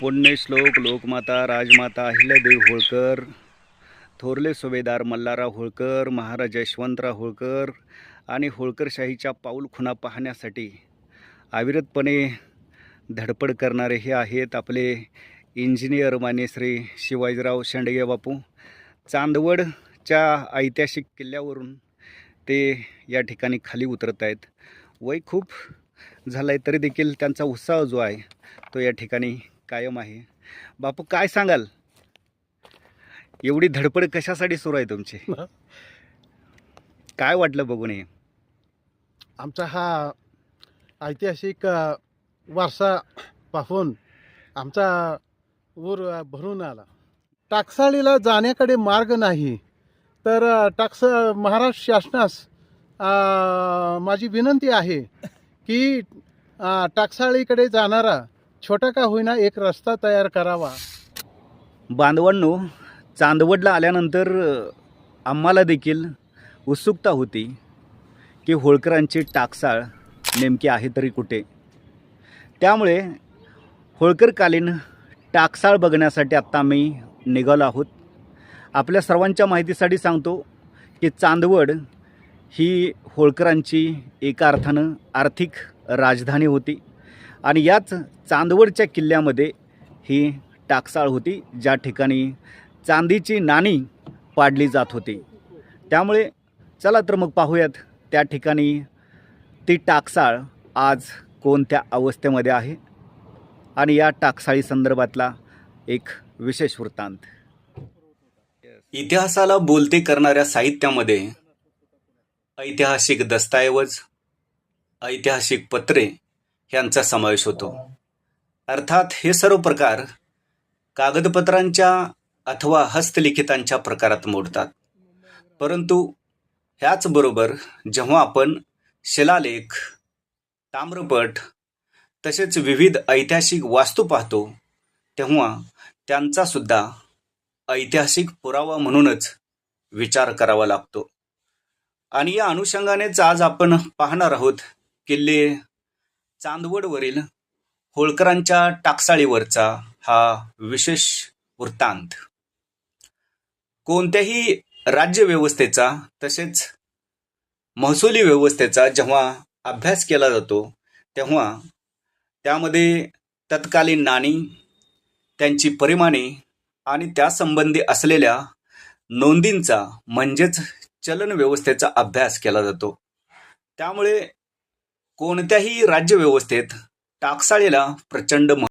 पुण्यश्लोक लोकमाता राजमाता अहिल्यादेवी होळकर थोरले सुभेदार मल्हारराव होळकर महाराज यशवंतराव होळकर आणि होळकरशाहीच्या पाऊलखुणा पाहण्यासाठी अविरतपणे धडपड करणारे हे आहेत आपले इंजिनियर माने श्री शिवाजीराव शेंडगे बापू. चांदवडच्या ऐतिहासिक किल्ल्यावरून ते या ठिकाणी खाली उतरत आहेत. वय खूप झालं आहे तरी देखील त्यांचा उत्साह जो आहे तो या ठिकाणी कायम आहे. बापू काय सांगाल? एवढी धडपड कशासाठी सुरू आहे तुमची? काय वाटलं बघून हे? आमचा हा ऐतिहासिक वारसा पाहून आमचा ऊर भरून आला. टाकसाळीला जाण्याकडे मार्ग नाही तर टाकस महाराष्ट्र शासनास माझी विनंती आहे की टाकसाळीकडे जाणारा छोटा का होईना एक रस्ता तयार करावा? बांधवांनो चांदवडला आल्यानंतर आम्हाला देखील उत्सुकता होती की होळकरांची टाकसाळ नेमकी आहे तरी कुठे? त्यामुळे होळकरकालीन टाकसाळ बघण्यासाठी आत्ता आम्ही निघालो आहोत. आपल्या सर्वांच्या माहितीसाठी सांगतो की चांदवड ही होळकरांची एका अर्थानं आर्थिक राजधानी होती. आणि याच चांदवडच्या किल्ल्यामध्ये ही टाकसाळ होती ज्या ठिकाणी चांदीची नाणी पाडली जात होती. त्यामुळे चला तर मग पाहूयात त्या ठिकाणी ती टाकसाळ आज कोणत्या अवस्थेमध्ये आहे? आणि या टाकसाळी संदर्भातला एक विशेष वृत्तांत. इतिहासाला बोलते करणाऱ्या साहित्यामध्ये ऐतिहासिक दस्तऐवज ऐतिहासिक पत्रे यांचा समावेश होतो. अर्थात हे सर्व प्रकार कागदपत्रांच्या अथवा हस्तलिखितांच्या प्रकारात मोडतात. परंतु ह्याचबरोबर जेव्हा आपण शिलालेख ताम्रपट तसेच विविध ऐतिहासिक वास्तू पाहतो तेव्हा त्यांचा सुद्धा ऐतिहासिक पुरावा म्हणूनच विचार करावा लागतो. आणि या अनुषंगानेच आज आपण पाहणार आहोत किल्ले चांदवडवरील होळकरांच्या टाकसाळीवरचा हा विशेष वृत्तांत. कोणत्याही राज्यव्यवस्थेचा तसेच महसुली व्यवस्थेचा जेव्हा अभ्यास केला जातो तेव्हा त्यामध्ये तत्कालीन नाणी त्यांची परिमाणे आणि त्यासंबंधी असलेल्या नोंदींचा म्हणजेच चलन व्यवस्थेचा अभ्यास केला जातो. त्यामुळे कोणत्याही राज्यव्यवस्थेत टाकसाळीला प्रचंड